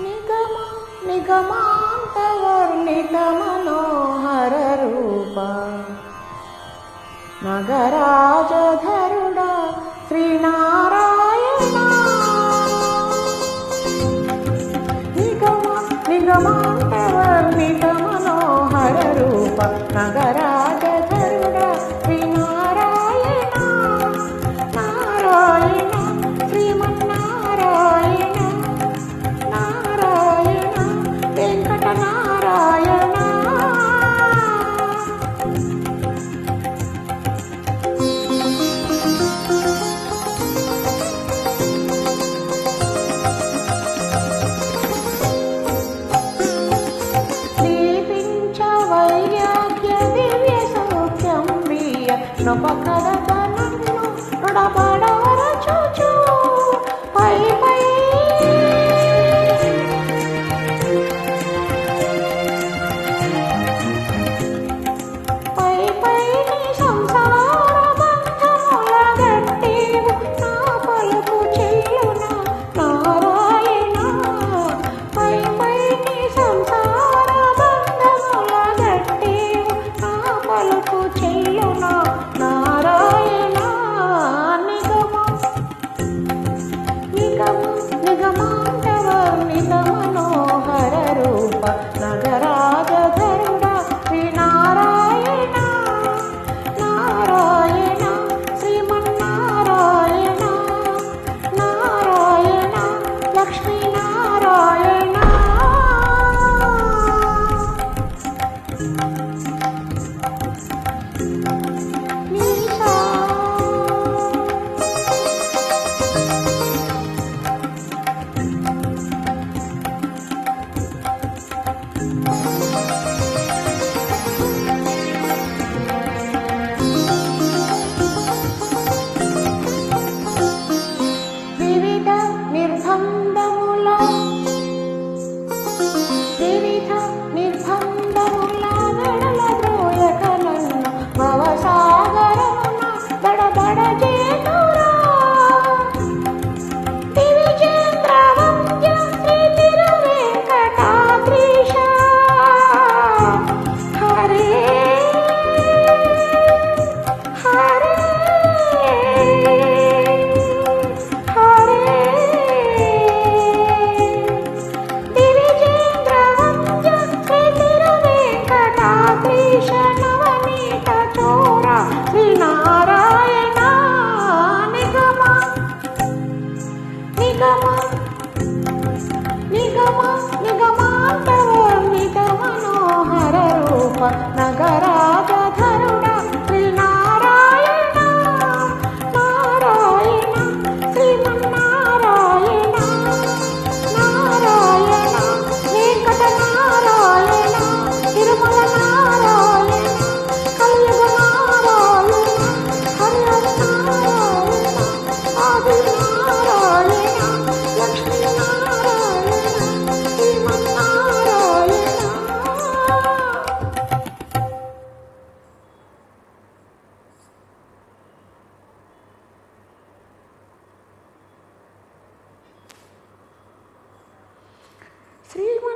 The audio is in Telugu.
నిగమ నిగమాంతవర్ణిత మనోహర రూప. నగరాజధరుడా శ్రీనారాయణ. నిగమ నిగమాంతవర్ణిత మనోహర రూప. నగర படா படா free one?